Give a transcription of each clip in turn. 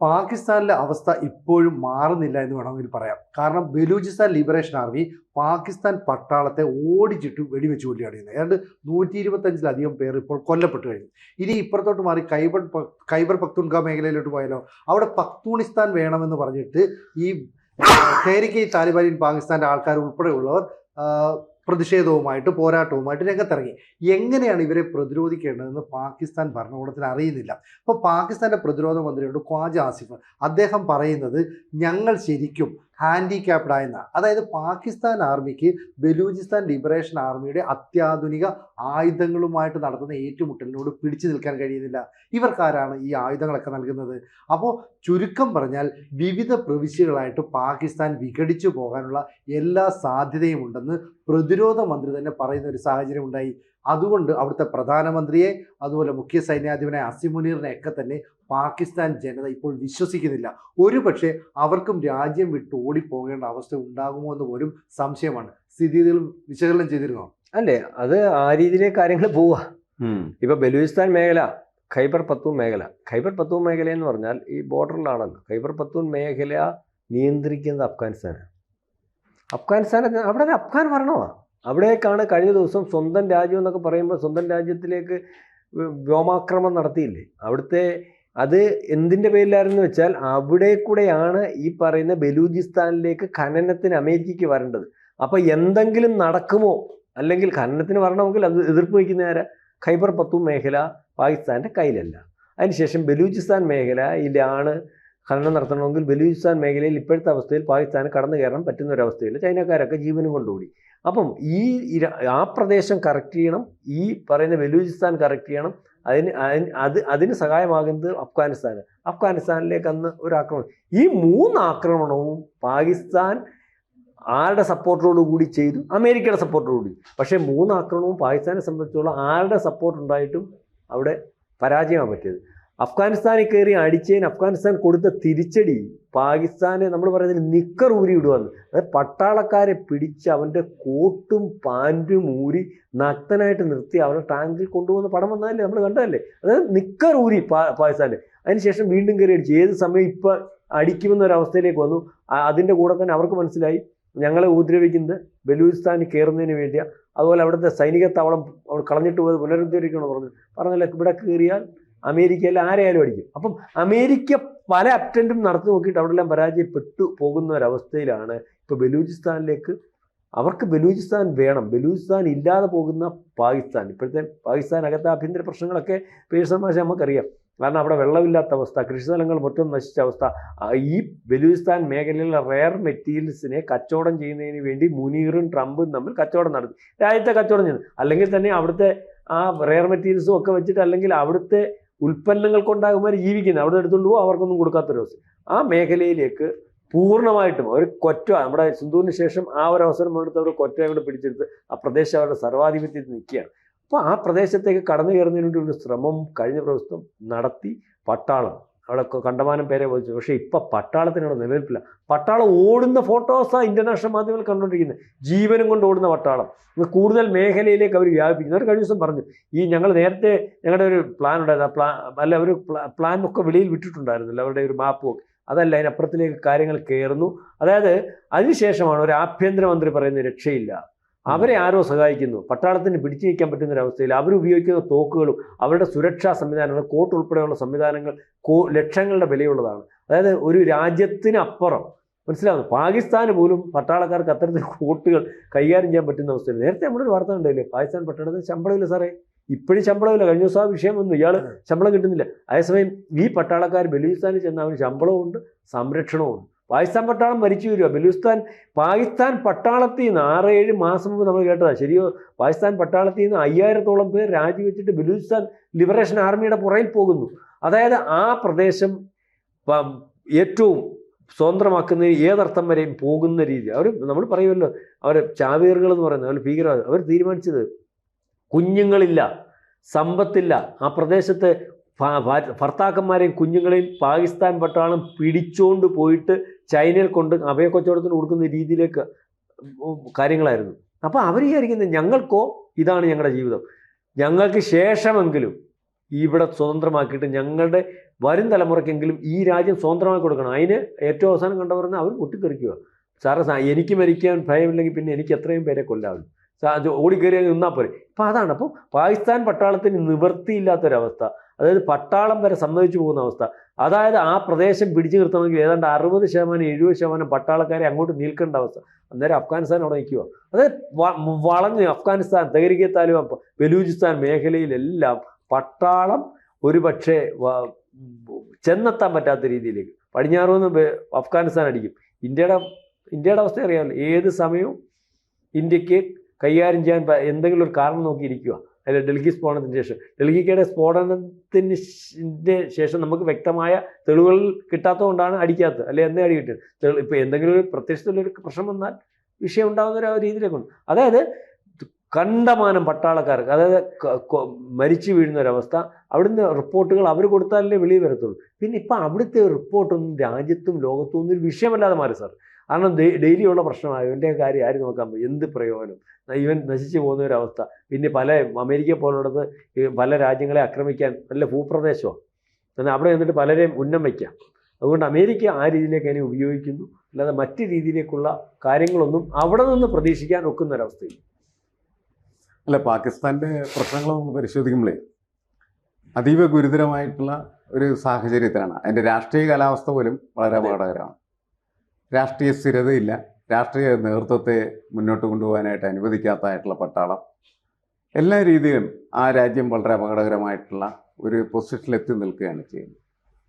പാകിസ്ഥാനിലെ അവസ്ഥ ഇപ്പോഴും മാറുന്നില്ല എന്ന് വേണമെങ്കിൽ പറയാം. കാരണം ബലൂചിസ്ഥാൻ ലിബറേഷൻ ആർമി പാകിസ്ഥാൻ പട്ടാളത്തെ ഓടിച്ചിട്ട് വെടിവെച്ച് കൊല്ലുകയാണ് ഏതാണ്ട് നൂറ്റി ഇരുപത്തഞ്ചിലധികം പേർ ഇപ്പോൾ കൊല്ലപ്പെട്ടു കഴിഞ്ഞു. ഇനി ഇപ്പുറത്തോട്ട് മാറി കൈബർ കൈബർ ഖൈബർ പക്തൂൺഖ മേഖലയിലോട്ട് പോയാലോ? അവിടെ പക്തൂണിസ്ഥാൻ വേണമെന്ന് പറഞ്ഞിട്ട് ഈ തേരിക്കെ താലിബാനിൻ പാകിസ്ഥാന്റെ ആൾക്കാർ ഉൾപ്പെടെയുള്ളവർ പ്രതിഷേധവുമായിട്ട് പോരാട്ടവുമായിട്ട് രംഗത്തിറങ്ങി. എങ്ങനെയാണ് ഇവരെ പ്രതിരോധിക്കേണ്ടതെന്ന് പാകിസ്ഥാൻ ഭരണകൂടത്തിന് അറിയുന്നില്ല. അപ്പോൾ പാകിസ്ഥാന്റെ പ്രതിരോധ മന്ത്രിയുണ്ട് ഖ്വാജ ആസിഫ് അദ്ദേഹം പറയുന്നത് ഞങ്ങൾ ശരിക്കും ഹാൻഡിക്യാപ്ഡ് ആയെന്ന അതായത് പാകിസ്ഥാൻ ആർമിക്ക് ബലൂചിസ്ഥാൻ ലിബറേഷൻ ആർമിയുടെ അത്യാധുനിക ആയുധങ്ങളുമായിട്ട് നടത്തുന്ന ഏറ്റുമുട്ടലിനോട് പിടിച്ചു നിൽക്കാൻ കഴിയുന്നില്ല. ഇവർക്കാരാണ് ഈ ആയുധങ്ങളൊക്കെ നൽകുന്നത്. അപ്പോൾ ചുരുക്കം പറഞ്ഞാൽ വിവിധ പ്രവിശ്യകളായിട്ട് പാകിസ്ഥാൻ വിഘടിച്ചു പോകാനുള്ള എല്ലാ സാധ്യതയും ഉണ്ടെന്ന് പ്രതിരോധ മന്ത്രി തന്നെ പറയുന്ന ഒരു സാഹചര്യം ഉണ്ടായി. അതുകൊണ്ട് അവിടുത്തെ പ്രധാനമന്ത്രിയെ അതുപോലെ മുഖ്യ സൈന്യാധിപനെ അസിമുനീറിനെ ഒക്കെ തന്നെ പാകിസ്ഥാൻ ജനത ഇപ്പോൾ വിശ്വസിക്കുന്നില്ല. ഒരുപക്ഷെ അവർക്കും രാജ്യം വിട്ട് ഓടിപ്പോകേണ്ട അവസ്ഥ ഉണ്ടാകുമോ എന്ന് പോലും സംശയമാണ്. സ്ഥിതികൾ വിശകലനം ചെയ്തിരുന്നോ? അല്ലേ? അത് ആ രീതിയിലെ കാര്യങ്ങൾ പോവുക. ഇപ്പൊ ബലൂചിസ്ഥാൻ മേഖല ഖൈബർ പത്തൂൺ മേഖല. ഖൈബർ പത്തൂൺ മേഖല എന്ന് പറഞ്ഞാൽ ഈ ബോർഡറിലാണല്ലോ ഖൈബർ പത്തൂൺ മേഖല നിയന്ത്രിക്കുന്നത് അഫ്ഗാനിസ്ഥാനാണ്. അഫ്ഗാനിസ്ഥാൻ അവിടെ ഒരു അഫ്ഗാൻ ഭരണമാണ് അവിടേക്കാണ് കഴിഞ്ഞ ദിവസം സ്വന്തം രാജ്യം എന്നൊക്കെ പറയുമ്പോൾ സ്വന്തം രാജ്യത്തിലേക്ക് വ്യോമാക്രമണം നടത്തിയില്ലേ? അവിടുത്തെ അത് എന്തിന്റെ പേരിലായിരുന്നു വെച്ചാൽ അവിടെ കൂടെയാണ് ഈ പറയുന്ന ബലൂചിസ്ഥാനിലേക്ക് ഖനനത്തിന് അമേരിക്കയ്ക്ക് വരേണ്ടത്. അപ്പോൾ എന്തെങ്കിലും നടക്കുമോ? അല്ലെങ്കിൽ ഖനനത്തിന് വരണമെങ്കിൽ അത് എതിർപ്പ് വയ്ക്കുന്ന നേരെ ഖൈബർ പത്തു മേഖല പാകിസ്ഥാന്റെ കയ്യിലല്ല. അതിനുശേഷം ബലൂചിസ്ഥാൻ മേഖലയിലാണ് ഖനനം നടത്തണമെങ്കിൽ ബലൂചിസ്ഥാൻ മേഖലയിൽ ഇപ്പോഴത്തെ അവസ്ഥയിൽ പാകിസ്ഥാന് കടന്നു കയറാൻ പറ്റുന്ന ഒരു അവസ്ഥയിൽ ചൈനക്കാരൊക്കെ ജീവനും കൊണ്ടുകൂടി. അപ്പം ഈ ആ പ്രദേശം കറക്റ്റ് ചെയ്യണം ഈ പറയുന്ന ബലൂചിസ്ഥാൻ കറക്റ്റ് ചെയ്യണം അതിന് അതിന് അത് അതിന് സഹായമാകുന്നത് അഫ്ഗാനിസ്ഥാന് അഫ്ഗാനിസ്ഥാനിലേക്ക് അന്ന് ഒരു ആക്രമണം. ഈ മൂന്ന് ആക്രമണവും പാകിസ്ഥാൻ ആരുടെ സപ്പോർട്ടോടു കൂടി ചെയ്തു? അമേരിക്കയുടെ സപ്പോർട്ടോടു കൂടി. പക്ഷേ മൂന്ന് ആക്രമണവും പാകിസ്ഥാനെ സംബന്ധിച്ചോളം ആരുടെ സപ്പോർട്ട് ഉണ്ടായിട്ടും അവിടെ പരാജയമാണ് പറ്റിയത്. അഫ്ഗാനിസ്ഥാനിൽ കയറി അടിച്ചതിന് അഫ്ഗാനിസ്ഥാൻ കൊടുത്ത തിരിച്ചടി പാകിസ്ഥാനെ നമ്മൾ പറയുന്നതിൽ നിക്കർ ഊരി വിടുവാന്ന് അതായത് പട്ടാളക്കാരെ പിടിച്ച് അവന്റെ കോട്ടും പാന്റും ഊരി നഗ്നനായിട്ട് നിർത്തി അവനെ ടാങ്കിൽ കൊണ്ടുപോകുന്ന പടം വന്നാലേ നമ്മൾ കണ്ടതല്ലേ? അതായത് നിക്കർ ഊരി പാ പാകിസ്ഥാന്. അതിനുശേഷം വീണ്ടും കയറി അടിച്ചു. ഏത് സമയം ഇപ്പം അടിക്കുമെന്നൊരവസ്ഥയിലേക്ക് വന്നു. അതിന്റെ കൂടെ തന്നെ അവർക്ക് മനസ്സിലായി ഞങ്ങളെ ഉപദ്രവിക്കുന്നത് ബലൂചിസ്ഥാനിൽ കയറുന്നതിന് വേണ്ടിയാണ് അതുപോലെ അവിടുത്തെ സൈനിക താവളം കളഞ്ഞിട്ട് പോയത് പുനരുദ്ധരിക്കണമെന്ന് പറഞ്ഞു. പറഞ്ഞല്ലേ ഇവിടെ കയറിയാൽ അമേരിക്കയിൽ ആരെയാലും അടിക്കും. അപ്പം അമേരിക്ക പല അറ്റന്റും നടത്തി നോക്കിയിട്ട് അവിടെ എല്ലാം പരാജയപ്പെട്ടു പോകുന്ന ഒരവസ്ഥയിലാണ് ഇപ്പോൾ ബലൂചിസ്ഥാനിലേക്ക്. അവർക്ക് ബലൂചിസ്ഥാൻ വേണം. ബലൂചിസ്ഥാൻ ഇല്ലാതെ പോകുന്ന പാകിസ്ഥാൻ. ഇപ്പോഴത്തെ പാകിസ്ഥാനകത്തെ ആഭ്യന്തര പ്രശ്നങ്ങളൊക്കെ പേഴ്സൺ ഭാഷ നമുക്കറിയാം. കാരണം അവിടെ വെള്ളമില്ലാത്ത അവസ്ഥ കൃഷിസ്ഥലങ്ങൾ മൊത്തം നശിച്ച അവസ്ഥ. ഈ ബലൂചിസ്ഥാൻ മേഖലയിലെ റെയർ മെറ്റീരിയൽസിനെ കച്ചവടം ചെയ്യുന്നതിന് വേണ്ടി മുനീറും ട്രംപും തമ്മിൽ കച്ചവടം നടത്തി. രാജ്യത്തെ കച്ചവടം ചെയ്യുന്നു അല്ലെങ്കിൽ തന്നെ അവിടുത്തെ ആ റെയർ മെറ്റീരിയൽസും ഒക്കെ വെച്ചിട്ട് അല്ലെങ്കിൽ അവിടുത്തെ ഉൽപ്പന്നങ്ങൾ കൊണ്ടാകുമാർ ജീവിക്കുന്നത് അവിടെ എടുത്തുകൊണ്ട് പോകും അവർക്കൊന്നും കൊടുക്കാത്തൊരു അവസ്ഥ. ആ മേഖലയിലേക്ക് പൂർണമായിട്ടും ഒരു കൊറ്റ നമ്മുടെ സിന്ധുവിന് ശേഷം ആ ഒരു അവസരം എടുത്ത് അവർ കൊറ്റ കൂടെ പിടിച്ചെടുത്ത് ആ പ്രദേശം അവരുടെ സർവാധിപത്യത്തിൽ നിൽക്കുകയാണ്. അപ്പോൾ ആ പ്രദേശത്തേക്ക് കടന്നു കയറുന്നതിന് വേണ്ടി ഒരു ശ്രമം കഴിഞ്ഞ പ്രവസ്ഥം നടത്തി പട്ടാളം. അവിടെ കണ്ടമാനം പേരെ വഹിച്ചു പക്ഷേ ഇപ്പം പട്ടാളത്തിനുള്ള നിലനിൽപ്പില്ല. പട്ടാളം ഓടുന്ന ഫോട്ടോസാണ് ഇന്റർനാഷണൽ മാധ്യമങ്ങൾ കണ്ടുകൊണ്ടിരിക്കുന്നത്. ജീവനും കൊണ്ട് ഓടുന്ന പട്ടാളം. ഇത് കൂടുതൽ മേഖലയിലേക്ക് അവർ വ്യാപിപ്പിക്കുന്നു. അവർ കഴിഞ്ഞ ദിവസം പറഞ്ഞു ഈ ഞങ്ങൾ നേരത്തെ ഞങ്ങളുടെ ഒരു പ്ലാൻ ഉണ്ടായിരുന്നു. ആ പ്ലാൻ അല്ല ഒരു പ്ലാൻ ഒക്കെ വെളിയിൽ വിട്ടിട്ടുണ്ടായിരുന്നില്ല. അവരുടെ ഒരു മാപ്പ് അതല്ല അതിനപ്പുറത്തിലേക്ക് കാര്യങ്ങൾ കയറുന്നു. അതായത് അതിനുശേഷമാണ് ഒരു ആഭ്യന്തരമന്ത്രി പറയുന്ന രക്ഷയില്ല. അവരെ ആരോ സഹായിക്കുന്നു. പട്ടാളത്തിന് പിടിച്ചു നിൽക്കാൻ പറ്റുന്ന ഒരു അവസ്ഥയിൽ അവരുപയോഗിക്കുന്ന തോക്കുകളും അവരുടെ സുരക്ഷാ സംവിധാനങ്ങൾ കോർട്ട് ഉൾപ്പെടെയുള്ള സംവിധാനങ്ങൾ കോ ലക്ഷങ്ങളുടെ വിലയുള്ളതാണ്. അതായത് ഒരു രാജ്യത്തിനപ്പുറം മനസ്സിലാവുന്നു? പാകിസ്ഥാന് പോലും പട്ടാളക്കാർക്ക് അത്തരത്തിൽ കോട്ടുകൾ കൈകാര്യം ചെയ്യാൻ പറ്റുന്ന അവസ്ഥയിൽ. നേരത്തെ നമ്മളൊരു വാർത്ത ഉണ്ടായില്ലേ പാകിസ്ഥാൻ പട്ടാളത്തിന് ശമ്പളമില്ല സാറേ. ഇപ്പോഴും ശമ്പളമില്ല. കഴിഞ്ഞ ദിവസം ആ വിഷയം വന്നു. ഇയാൾ ശമ്പളം കിട്ടുന്നില്ല. അതേസമയം ഈ പട്ടാളക്കാർ ബലൂചിസ്ഥാനിൽ ചെന്ന അവന് ശമ്പളവും ഉണ്ട് സംരക്ഷണവും സംരക്ഷണവുമുണ്ട്. പാകിസ്ഥാൻ പട്ടാളം മരിച്ചു വരിക. ബലൂസ്ഥാൻ പാകിസ്ഥാൻ പട്ടാളത്തിൽ നിന്ന് ആറ് ഏഴ് മാസം മുമ്പ് നമ്മൾ കേട്ടതാ. ശരിയോ? പാകിസ്ഥാൻ പട്ടാളത്തിൽ നിന്ന് അയ്യായിരത്തോളം പേർ രാജിവെച്ചിട്ട് ബലൂസ്ഥാൻ ലിബറേഷൻ ആർമിയുടെ പുറയിൽ പോകുന്നു. അതായത് ആ പ്രദേശം ഏറ്റവും സ്വതന്ത്രമാക്കുന്നതിന് ഏതർത്ഥം വരെയും പോകുന്ന രീതി. അവർ നമ്മൾ പറയുമല്ലോ അവർ ചാവേറുകൾ എന്ന് പറയുന്നത് അവർ ഭീകരവാദം. അവർ തീരുമാനിച്ചത് കുഞ്ഞുങ്ങളില്ല സമ്പത്തില്ല. ആ പ്രദേശത്ത് ഭർത്താക്കന്മാരെയും കുഞ്ഞുങ്ങളെയും പാകിസ്ഥാൻ പട്ടാളം പിടിച്ചുകൊണ്ട് പോയിട്ട് ചൈനയിൽ കൊണ്ട് അഭയക്കച്ചവടത്തിന് കൊടുക്കുന്ന രീതിയിലേക്ക് കാര്യങ്ങളായിരുന്നു. അപ്പോൾ അവർ വിചാരിക്കുന്നത് ഞങ്ങൾക്കോ ഇതാണ് ഞങ്ങളുടെ ജീവിതം. ഞങ്ങൾക്ക് ശേഷമെങ്കിലും ഇവിടെ സ്വതന്ത്രമാക്കിയിട്ട് ഞങ്ങളുടെ വരും തലമുറയ്ക്കെങ്കിലും ഈ രാജ്യം സ്വതന്ത്രമായി കൊടുക്കണം. അതിന് ഏറ്റവും അവസാനം കണ്ടവർ അവർ പൊട്ടിത്തെറിക്കുക സാറേ എനിക്ക് മരിക്കാൻ ഭയമില്ലെങ്കിൽ പിന്നെ എനിക്ക് എത്രയും പേരെ കൊല്ലാവും ഓടിക്കയറി നിന്നാൽ പോരെ. അപ്പം അതാണ്. അപ്പോൾ പാകിസ്ഥാൻ പട്ടാളത്തിന് നിവൃത്തിയില്ലാത്തൊരവസ്ഥ. അതായത് പട്ടാളം വരെ സമ്മതിച്ചു പോകുന്ന അവസ്ഥ. അതായത് ആ പ്രദേശം പിടിച്ചു നിർത്തണമെങ്കിൽ ഏതാണ്ട് അറുപത് ശതമാനം എഴുപത് ശതമാനം പട്ടാളക്കാരെ അങ്ങോട്ട് നിൽക്കേണ്ട അവസ്ഥ. അന്നേരം അഫ്ഗാനിസ്ഥാൻ അവിടെ നിൽക്കുക അതായത് വളഞ്ഞ് അഫ്ഗാനിസ്ഥാൻ തെഹരിക്കെ താലിബാൻ ബലൂചിസ്ഥാൻ മേഖലയിലെല്ലാം പട്ടാളം ഒരു പക്ഷേ ചെന്നെത്താൻ പറ്റാത്ത രീതിയിലേക്ക്. പടിഞ്ഞാറ് നിന്ന് ബെ- അഫ്ഗാനിസ്ഥാൻ അടിക്കും. ഇന്ത്യയുടെ ഇന്ത്യയുടെ അവസ്ഥ അറിയാമല്ലോ. ഏത് സമയവും ഇന്ത്യയ്ക്ക് കൈകാര്യം ചെയ്യാൻ എന്തെങ്കിലും ഒരു കാരണം നോക്കിയിരിക്കുക അല്ല ഡൽഹി സ്ഫോടനത്തിന് ശേഷം. ഡൽഹിക്കയുടെ സ്ഫോടനത്തിന് ശേഷം നമുക്ക് വ്യക്തമായ തെളിവുകൾ കിട്ടാത്തതുകൊണ്ടാണ് അടിക്കാത്തത്. അല്ലെ എന്നേ അടി കിട്ടിയത്? ഇപ്പോൾ ഇപ്പൊ എന്തെങ്കിലും ഒരു പ്രത്യക്ഷത്തിലൊരു പ്രശ്നം വന്നാൽ വിഷയം ഉണ്ടാകുന്ന ഒരു രീതിയിലേക്കുണ്ട് അതായത് കണ്ടമാനം പട്ടാളക്കാർക്ക് അതായത് മരിച്ചു വീഴുന്ന ഒരവസ്ഥ അവിടുന്ന് റിപ്പോർട്ടുകൾ അവർ കൊടുത്താലല്ലേ വെളിയിൽ വരത്തുള്ളൂ. പിന്നെ ഇപ്പം അവിടുത്തെ റിപ്പോർട്ടൊന്നും രാജ്യത്തും ലോകത്തും ഒന്നും ഒരു വിഷയമല്ലാതെ മാറി സാർ. കാരണം ഡെയിലിയുള്ള പ്രശ്നമാണ്. ഇവന്റെ കാര്യം ആര് നോക്കാൻ പറ്റും എന്ത് പ്രയോജനം? ഇവൻ നശിച്ചു പോകുന്ന ഒരു അവസ്ഥ പിന്നെ പല അമേരിക്ക പോലുള്ളത് പല രാജ്യങ്ങളെ ആക്രമിക്കാൻ നല്ല ഭൂപ്രദേശമാണ് എന്നാൽ അവിടെ നിന്നിട്ട് പലരെയും ഉന്നം വയ്ക്കാം അതുകൊണ്ട് അമേരിക്ക ആ രീതിയിലേക്ക് അതിനെ ഉപയോഗിക്കുന്നു. അല്ലാതെ മറ്റ് രീതിയിലേക്കുള്ള കാര്യങ്ങളൊന്നും അവിടെ നിന്ന് പ്രതീക്ഷിക്കാൻ ഒക്കുന്ന ഒരവസ്ഥയില്ല അല്ല പാകിസ്ഥാന്റെ പ്രശ്നങ്ങൾ നമ്മൾ പരിശോധിക്കുമ്പോഴേ അതീവ ഗുരുതരമായിട്ടുള്ള ഒരു സാഹചര്യത്തിലാണ്. അതിന്റെ രാഷ്ട്രീയ കാലാവസ്ഥ പോലും വളരെ. അപകടകരമാണ്. രാഷ്ട്രീയ സ്ഥിരതയില്ല. രാഷ്ട്രീയ നേതൃത്വത്തെ മുന്നോട്ട് കൊണ്ടുപോകാനായിട്ട് അനുവദിക്കാത്തതായിട്ടുള്ള പട്ടാളം. എല്ലാ രീതിയിലും ആ രാജ്യം വളരെ അപകടകരമായിട്ടുള്ള ഒരു പൊസിഷനിൽ എത്തി നിൽക്കുകയാണ് ചെയ്യുന്നത്.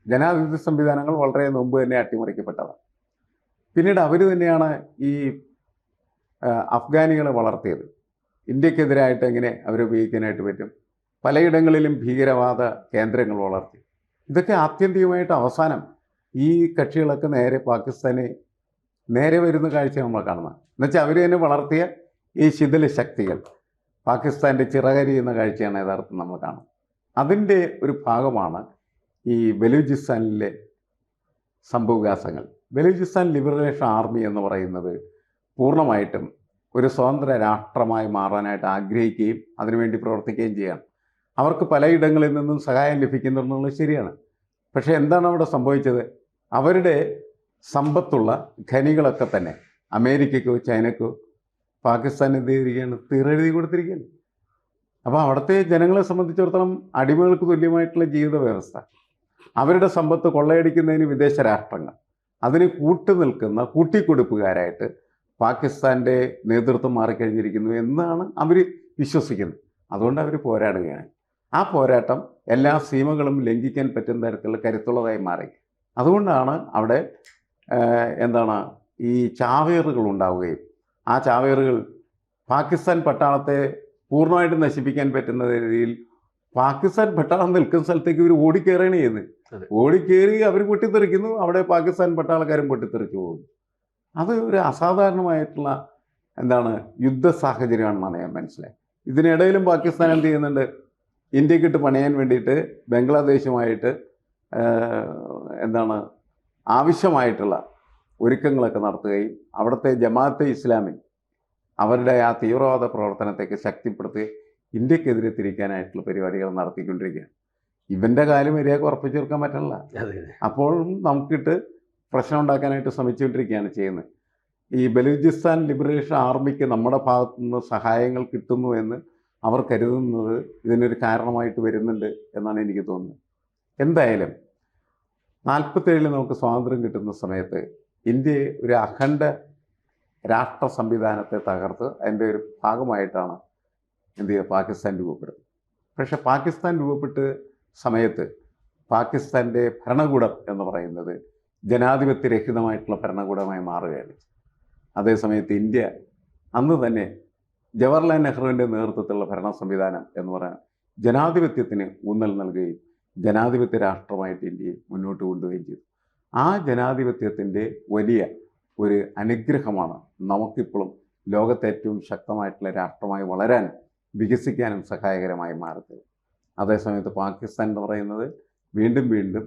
ജനാധിപത്യ സംവിധാനങ്ങൾ വളരെ മുമ്പ് തന്നെ അട്ടിമറിക്കപ്പെട്ടതാണ്. പിന്നീട് അവർ തന്നെയാണ് ഈ അഫ്ഗാനികളെ വളർത്തിയത്. ഇന്ത്യക്കെതിരായിട്ട് എങ്ങനെ അവരെ ഉപയോഗിക്കാനായിട്ട് പറ്റും? പലയിടങ്ങളിലും ഭീകരവാദ കേന്ദ്രങ്ങൾ വളർത്തി. ഇതൊക്കെ ആത്യന്തികമായിട്ട് അവസാനം ഈ കക്ഷികളൊക്കെ നേരെ പാകിസ്ഥാനെ നേരെ വരുന്ന കാഴ്ച നമ്മൾ കാണുന്നത്. എന്നുവെച്ചാൽ അവർ തന്നെ വളർത്തിയ ഈ ശിഥില ശക്തികൾ. പാകിസ്ഥാന്റെ ചിറകരിയുന്ന കാഴ്ചയാണ് യഥാർത്ഥം നമ്മൾ കാണുന്നത്. അതിന്റെ ഒരു ഭാഗമാണ് ഈ ബലൂചിസ്ഥാനിലെ സംഭവവികാസങ്ങൾ. ബലൂചിസ്ഥാൻ ലിബറേഷൻ ആർമി എന്ന് പറയുന്നത് പൂർണമായിട്ടും ഒരു സ്വതന്ത്ര രാഷ്ട്രമായി മാറാനായിട്ട് ആഗ്രഹിക്കുകയും അതിനുവേണ്ടി പ്രവർത്തിക്കുകയും ചെയ്യണം. അവർക്ക് പലയിടങ്ങളിൽ നിന്നും സഹായം ലഭിക്കുന്നുണ്ടെന്നുള്ളത് ശരിയാണ്. പക്ഷേ എന്താണ് അവിടെ സംഭവിച്ചത്? അവരുടെ സമ്പത്തുള്ള ഖനികളൊക്കെ തന്നെ. അമേരിക്കയ്ക്കോ ചൈനക്കോ പാകിസ്ഥാൻ എന്ത് ചെയ്തിരിക്കുകയാണ്? തീരെഴുതി കൊടുത്തിരിക്കുകയാണ്. അപ്പോൾ അവിടുത്തെ ജനങ്ങളെ സംബന്ധിച്ചിടത്തോളം അടിമകൾക്ക് തുല്യമായിട്ടുള്ള ജീവിത വ്യവസ്ഥ. അവരുടെ സമ്പത്ത് കൊള്ളയടിക്കുന്നതിന് വിദേശ രാഷ്ട്രങ്ങൾ. അതിന് കൂട്ടു നിൽക്കുന്ന കൂട്ടിക്കൊടുപ്പുകാരായിട്ട് പാകിസ്ഥാന്റെ നേതൃത്വം മാറിക്കഴിഞ്ഞിരിക്കുന്നു എന്നാണ് അവർ വിശ്വസിക്കുന്നത്. അതുകൊണ്ട് അവർ പോരാടുകയാണ്. ആ പോരാട്ടം എല്ലാ സീമകളും ലംഘിക്കാൻ പറ്റുന്ന തരത്തിലുള്ള കരുത്തുള്ളതായി മാറി. അതുകൊണ്ടാണ് അവിടെ എന്താണ് ഈ ചാവേറുകൾ ഉണ്ടാവുകയും ആ ചാവേറുകൾ പാകിസ്ഥാൻ പട്ടാളത്തെ പൂർണമായിട്ട് നശിപ്പിക്കാൻ പറ്റുന്ന രീതിയിൽ പാകിസ്ഥാൻ പട്ടാളം നിൽക്കുന്ന സ്ഥലത്തേക്ക് ഇവർ ഓടിക്കയറുകയാണ്. ചെയ്യുന്നത്. ഓടിക്കയറി അവർ പൊട്ടിത്തെറിക്കുന്നു അവിടെ പാകിസ്ഥാൻ പട്ടാളക്കാരും പൊട്ടിത്തെറിച്ചു പോകുന്നു. അത് ഒരു അസാധാരണമായിട്ടുള്ള എന്താണ് യുദ്ധ സാഹചര്യമാണെന്നാണ് ഞാൻ മനസ്സിലായത്. ഇതിനിടയിലും പാകിസ്ഥാൻ എന്ത് ചെയ്യുന്നുണ്ട്? ഇന്ത്യക്കിട്ട് പണിയാൻ വേണ്ടിയിട്ട് ബംഗ്ലാദേശുമായിട്ട് എന്താണ് ആവശ്യമായിട്ടുള്ള ഒരുക്കങ്ങളൊക്കെ നടത്തുകയും അവിടുത്തെ ജമാഅത്തെ ഇസ്ലാമി അവരുടെ ആ തീവ്രവാദ പ്രവർത്തനത്തേക്ക് ശക്തിപ്പെടുത്തി ഇന്ത്യക്കെതിരെ തിരിക്കാനായിട്ടുള്ള പരിപാടികൾ നടത്തിക്കൊണ്ടിരിക്കുകയാണ്. ഇവന്റെ കാലം ഇരയൊക്കെ ഉറപ്പിച്ചു തീർക്കാൻ പറ്റണില്ല. അപ്പോൾ നമുക്കിട്ട് പ്രശ്നം ഉണ്ടാക്കാനായിട്ട് ശ്രമിച്ചുകൊണ്ടിരിക്കുകയാണ് ചെയ്യുന്നത്. ഈ ബലൂചിസ്ഥാൻ ലിബറേഷൻ ആർമിക്ക് നമ്മുടെ ഭാഗത്തു നിന്ന് സഹായങ്ങൾ കിട്ടുന്നു എന്ന് അവർ കരുതുന്നത് ഇതിനൊരു കാരണമായിട്ട് വരുന്നുണ്ട് എന്നാണ് എനിക്ക് തോന്നുന്നത്. എന്തായാലും നാൽപ്പത്തേഴിൽ നമുക്ക് സ്വാതന്ത്ര്യം കിട്ടുന്ന സമയത്ത് ഇന്ത്യയെ ഒരു അഖണ്ഡ രാഷ്ട്ര സംവിധാനത്തെ തകർത്ത് അതിന്റെ ഒരു ഭാഗമായിട്ടാണ് ഇന്ത്യ പാകിസ്ഥാൻ രൂപപ്പെടുന്നത്. പക്ഷെ പാകിസ്ഥാൻ രൂപപ്പെട്ട സമയത്ത് പാകിസ്ഥാന്റെ ഭരണകൂടം എന്ന് പറയുന്നത് ജനാധിപത്യരഹിതമായിട്ടുള്ള ഭരണകൂടമായി മാറുകയാണ്. അതേസമയത്ത് ഇന്ത്യ അന്ന് തന്നെ ജവഹർലാൽ നെഹ്റുവിന്റെ നേതൃത്വത്തിലുള്ള ഭരണ സംവിധാനം എന്ന് പറയാൻ ജനാധിപത്യത്തിന് ഊന്നൽ നൽകുകയും ജനാധിപത്യ രാഷ്ട്രമായിട്ട് ഇന്ത്യയെ മുന്നോട്ട് കൊണ്ടുപോവുകയും ചെയ്തു. ആ ജനാധിപത്യത്തിന്റെ വലിയ ഒരു അനുഗ്രഹമാണ് നമുക്കിപ്പോഴും ലോകത്തെ ഏറ്റവും ശക്തമായിട്ടുള്ള രാഷ്ട്രമായി വളരാൻ വികസിക്കാനും സഹായകരമായി മാറുന്നത് അതേസമയത്ത് പാകിസ്ഥാൻ എന്ന് പറയുന്നത് വീണ്ടും വീണ്ടും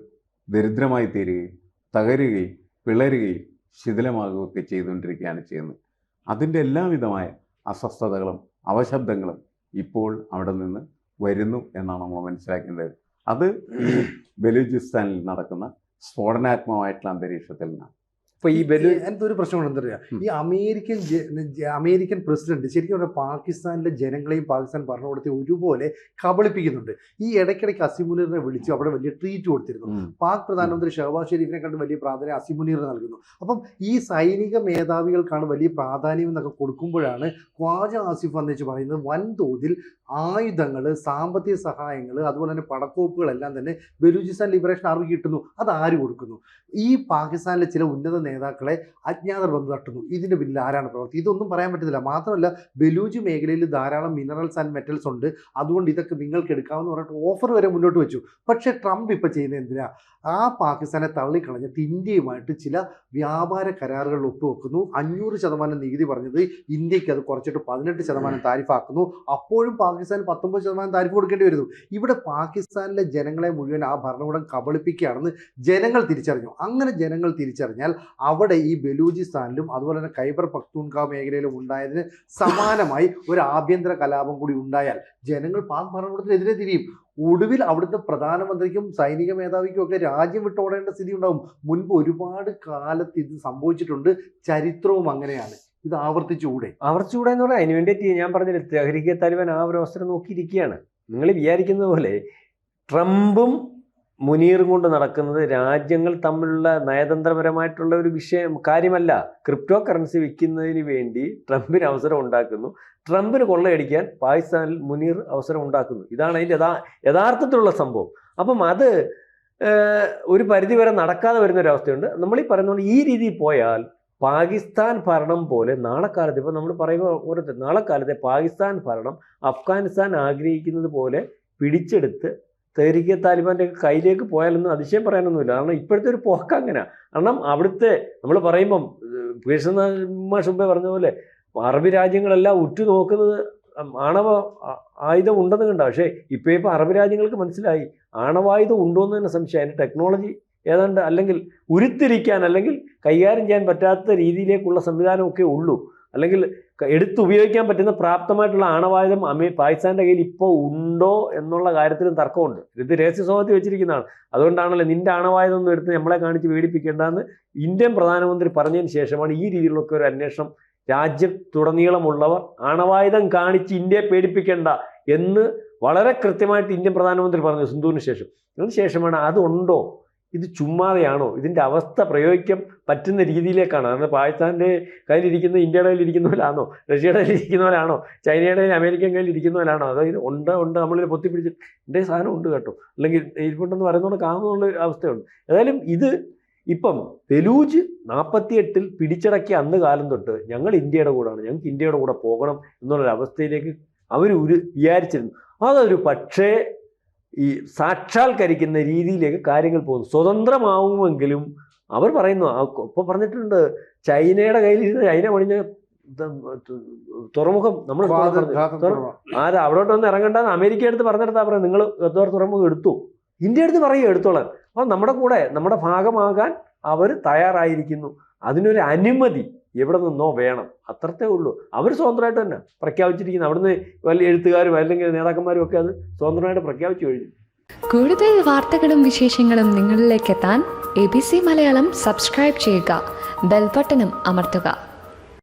ദരിദ്രമായി തീരുകയും തകരുകയും പിളരുകയും ശിഥിലമാകുകയൊക്കെ ചെയ്തുകൊണ്ടിരിക്കുകയാണ് ചെയ്യുന്നത്. അതിന്റെ എല്ലാവിധമായ അസ്വസ്ഥതകളും അവശബ്ദങ്ങളും ഇപ്പോൾ അവിടെ നിന്ന് വരുന്നു എന്നാണ് നമ്മൾ മനസ്സിലാക്കേണ്ടത്. അത് ഈ ബലൂചിസ്ഥാനിൽ നടക്കുന്ന സ്ഫോടനാത്മകമായിട്ടുള്ള അന്തരീക്ഷത്തിൽ നിന്നാണ്. ഇപ്പൊ ഈ ബലു എന്തൊരു പ്രശ്നം എന്താ പറയുക ഈ അമേരിക്കൻ അമേരിക്കൻ പ്രസിഡന്റ് ശരിക്കും പറഞ്ഞാൽ പാകിസ്ഥാനിലെ ജനങ്ങളെയും പാകിസ്ഥാൻ ഭരണകൂടത്തെ ഒരുപോലെ കബളിപ്പിക്കുന്നുണ്ട്. ഈ ഇടയ്ക്കിടയ്ക്ക് അസിമുനീറിനെ വിളിച്ചു അവിടെ വലിയ ട്രീറ്റ് കൊടുത്തിരുന്നു. പാക് പ്രധാനമന്ത്രി ഷഹബാസ് ഷെരീഫിനെ കണ്ട് വലിയ പ്രാധാന്യം അസിമുനീർ നൽകുന്നു. അപ്പം ഈ സൈനിക മേധാവികൾക്കാണ് വലിയ പ്രാധാന്യം എന്നൊക്കെ കൊടുക്കുമ്പോഴാണ് ഖ്വാജ ആസിഫ് എന്നുവെച്ച് പറയുന്നത് വൻതോതിൽ ആയുധങ്ങൾ സാമ്പത്തിക സഹായങ്ങൾ അതുപോലെ തന്നെ പടക്കോപ്പുകളെല്ലാം തന്നെ ബലൂചിസ്ഥാൻ ലിബറേഷൻ ആർമി കിട്ടുന്നു. അത് ആര് കൊടുക്കുന്നു? ഈ പാകിസ്ഥാനിലെ ചില ഉന്നത നേതാക്കളെ അജ്ഞാതർ വന്ന് തട്ടുന്നു. ഇതിന് പിന്നിൽ ആരാണ് പ്രവർത്തി? ഇതൊന്നും പറയാൻ പറ്റത്തില്ല. മാത്രമല്ല ബലൂജ് മേഖലയിൽ ധാരാളം മിനറൽസ് ആൻഡ് മെറ്റൽസ് ഉണ്ട്. അതുകൊണ്ട് ഇതൊക്കെ നിങ്ങൾക്ക് എടുക്കാമെന്ന് പറഞ്ഞിട്ട് ഓഫർ വരെ മുന്നോട്ട് വെച്ചു. പക്ഷേ ട്രംപ് ഇപ്പം ചെയ്യുന്നത് എന്തിനാ? ആ പാകിസ്ഥാനെ തള്ളിക്കളഞ്ഞിട്ട് ഇന്ത്യയുമായിട്ട് ചില വ്യാപാര കരാറുകൾ ഒപ്പുവെക്കുന്നു. അഞ്ഞൂറ് ശതമാനം നികുതി പറഞ്ഞത് ഇന്ത്യയ്ക്ക് അത് കുറച്ചിട്ട് പതിനെട്ട് ശതമാനം താരിഫാക്കുന്നു. അപ്പോഴും പാകിസ്ഥാൻ പത്തൊമ്പത് ശതമാനം താരിഫ് കൊടുക്കേണ്ടി വരുന്നു. ഇവിടെ പാകിസ്ഥാനിലെ ജനങ്ങളെ മുഴുവൻ ആ ഭരണകൂടം കബളിപ്പിക്കുകയാണെന്ന് ജനങ്ങൾ തിരിച്ചറിഞ്ഞു. അങ്ങനെ ജനങ്ങൾ തിരിച്ചറിഞ്ഞാൽ അവിടെ ഈ ബലൂചിസ്ഥാനിലും അതുപോലെ തന്നെ ഖൈബർ പക്തൂൺഖ മേഖലയിലും ഉണ്ടായതിന് സമാനമായി ഒരു ആഭ്യന്തര കലാപം കൂടി ഉണ്ടായാൽ ജനങ്ങൾ പാക് ഭരണകൂടത്തിനെതിരെ തിരിയും. ഒടുവിൽ അവിടുത്തെ പ്രധാനമന്ത്രിക്കും സൈനിക മേധാവിക്കും ഒക്കെ രാജ്യം വിട്ടോടേണ്ട സ്ഥിതി ഉണ്ടാവും. മുൻപ് ഒരുപാട് കാലത്ത് ഇത് സംഭവിച്ചിട്ടുണ്ട്. ചരിത്രവും അങ്ങനെയാണ്. ഇത് ആവർത്തിച്ചുകൂടെ? ആവർത്തിച്ചുകൂടെ എന്ന് പറഞ്ഞാൽ അതിന് വേണ്ടി ഞാൻ പറഞ്ഞില്ല തെഹ്രീക്കെ താലിബാൻ ആ ഒരു അവസരം നോക്കിയിരിക്കുകയാണ്. നിങ്ങൾ വിചാരിക്കുന്നത് പോലെ ട്രംപും മുനീറും കൊണ്ട് നടക്കുന്നത് രാജ്യങ്ങൾ തമ്മിലുള്ള നയതന്ത്രപരമായിട്ടുള്ള ഒരു വിഷയം കാര്യമല്ല. ക്രിപ്റ്റോ കറൻസി വിൽക്കുന്നതിന് വേണ്ടി ട്രംപിന് അവസരം ഉണ്ടാക്കുന്നു. ട്രംപിന് കൊള്ളയടിക്കാൻ പാകിസ്ഥാനിൽ മുനീർ അവസരം ഉണ്ടാക്കുന്നു. ഇതാണ് അതിന്റെ യഥാ യഥാർത്ഥത്തിലുള്ള സംഭവം. അപ്പം അത് ഒരു പരിധിവരെ നടക്കാതെ വരുന്ന അവസ്ഥയുണ്ട് നമ്മൾ ഈ പറയുന്നത് ഈ രീതിയിൽ പോയാൽ പാകിസ്ഥാൻ ഭരണം പോലെ നാളെ കാലത്ത് ഇപ്പോൾ നമ്മൾ പറയുമ്പോൾ ഓരോരുത്തർ നാളെ കാലത്തെ പാകിസ്ഥാൻ ഭരണം അഫ്ഗാനിസ്ഥാൻ ആഗ്രഹിക്കുന്നത് പോലെ പിടിച്ചെടുത്ത് തെഹ്രീക്കെ താലിബാന്റെ കയ്യിലേക്ക് പോയാലൊന്നും അതിശയം പറയാനൊന്നുമില്ല. കാരണം ഇപ്പോഴത്തെ ഒരു പോക്ക് അങ്ങനെ. കാരണം അവിടുത്തെ നമ്മൾ പറയുമ്പം ഭീഷണ മുമ്പേ പറഞ്ഞ പോലെ അറബി രാജ്യങ്ങളെല്ലാം ഉറ്റുനോക്കുന്നത് ആണവ ആയുധം ഉണ്ടെന്ന് കണ്ട. പക്ഷേ ഇപ്പോൾ ഇപ്പോൾ അറബ് രാജ്യങ്ങൾക്ക് മനസ്സിലായി. ആണവായുധം ഉണ്ടോ എന്ന് തന്നെ സംശയം. അതിന്റെ ടെക്നോളജി ഏതാണ്ട് അല്ലെങ്കിൽ ഉരുത്തിരിക്കാൻ അല്ലെങ്കിൽ കൈകാര്യം ചെയ്യാൻ പറ്റാത്ത രീതിയിലേക്കുള്ള സംവിധാനമൊക്കെ ഉള്ളൂ. അല്ലെങ്കിൽ ക- എടുത്തുപയോഗിക്കാൻ പറ്റുന്ന പ്രാപ്തമായിട്ടുള്ള ആണവായുധം അമേ പാകിസ്ഥാന്റെ കയ്യിൽ ഇപ്പോൾ ഉണ്ടോ എന്നുള്ള കാര്യത്തിലും തർക്കമുണ്ട്. ഇത് രഹസ്യ സ്വഭാവത്തിൽ വെച്ചിരിക്കുന്നതാണ്. അതുകൊണ്ടാണല്ലോ നിന്റെ ആണവായുധം ഒന്നും എടുത്ത് നമ്മളെ കാണിച്ച് പേടിപ്പിക്കേണ്ടെന്ന് ഇന്ത്യൻ പ്രധാനമന്ത്രി പറഞ്ഞതിന് ശേഷമാണ് ഈ രീതിയിലൊക്കെ ഒരു അന്വേഷണം രാജ്യത്തുടനീളമുള്ളവർ ആണവായുധം കാണിച്ച് ഇന്ത്യയെ പേടിപ്പിക്കേണ്ട എന്ന് വളരെ കൃത്യമായിട്ട് ഇന്ത്യൻ പ്രധാനമന്ത്രി പറഞ്ഞു സിന്ധുവിന് ശേഷം. അതിന് ശേഷമാണ് അതുണ്ടോ ഇത് ചുമ്മാതെയാണോ? ഇതിന്റെ അവസ്ഥ പ്രയോഗിക്കാൻ പറ്റുന്ന രീതിയിലേക്കാണ്? അതായത് പാകിസ്ഥാന്റെ കയ്യിലിരിക്കുന്ന ഇന്ത്യയുടെ കയ്യിലിരിക്കുന്ന പോലാണോ? റഷ്യയുടെ കയ്യിലിരിക്കുന്ന പോലാണോ? ചൈനയുടെ കയ്യിൽ അമേരിക്കൻ കയ്യിലിരിക്കുന്ന പോലാണോ? അതായത് ഉണ്ട് ഉണ്ട് നമ്മളിൽ പൊത്തിപ്പിടിച്ച് എന്റെ സാധനം ഉണ്ട് കേട്ടോ. അല്ലെങ്കിൽ ഇരിപ്പുണ്ടെന്ന് പറയുന്നതുകൊണ്ട് കാണുന്നുള്ള അവസ്ഥയുണ്ട്. ഏതായാലും ഇത് ഇപ്പം ബലൂജ് നാൽപ്പത്തിയെട്ടിൽ പിടിച്ചടക്കിയ അന്ന് കാലം തൊട്ട് ഞങ്ങൾ ഇന്ത്യയുടെ കൂടെയാണ് ഞങ്ങൾക്ക് ഇന്ത്യയുടെ കൂടെ പോകണം എന്നുള്ളൊരു അവസ്ഥയിലേക്ക് അവർ ഒരു വിചാരിച്ചിരുന്നു. അതൊരു പക്ഷേ ഈ സാക്ഷാത്കരിക്കുന്ന രീതിയിലേക്ക് കാര്യങ്ങൾ പോകുന്നു. സ്വതന്ത്രമാവുമെങ്കിലും അവർ പറയുന്നു ഇപ്പോൾ പറഞ്ഞിട്ടുണ്ട് ചൈനയുടെ കയ്യിലിരുന്ന് ചൈന പണിഞ്ഞ തുറമുഖം നമ്മൾ. ആരാ അവിടോട്ട് ഒന്ന് ഇറങ്ങണ്ടെന്ന് അമേരിക്ക എടുത്ത് പറഞ്ഞെടുത്താ പറയാം നിങ്ങൾ ഗദ്വാർ തുറമുഖം എടുത്തു. ഇന്ത്യ എടുത്ത് പറയുക എടുത്തോളാൻ. അപ്പോൾ നമ്മുടെ കൂടെ നമ്മുടെ ഭാഗമാകാൻ അവർ തയ്യാറായിരിക്കുന്നു. അതിനൊരു അനുമതി. എവിടെ നിന്നോ വേണം. അത്രത്തേ ഉള്ളൂ. അവർ സ്വതന്ത്രമായിട്ട് തന്നെ പ്രഖ്യാപിച്ചിരിക്കുന്നു. അവിടുന്ന് വലിയ എഴുത്തുകാരും അല്ലെങ്കിൽ നേതാക്കന്മാരും ഒക്കെ അത് സ്വതന്ത്രമായിട്ട് പ്രഖ്യാപിച്ചു കഴിഞ്ഞു. കൂടുതൽ വാർത്തകളും വിശേഷങ്ങളും നിങ്ങളിലേക്ക് എത്താൻ A B C Malayalam subscribe ചെയ്യുക. ബെൽബട്ടനും അമർത്തുക.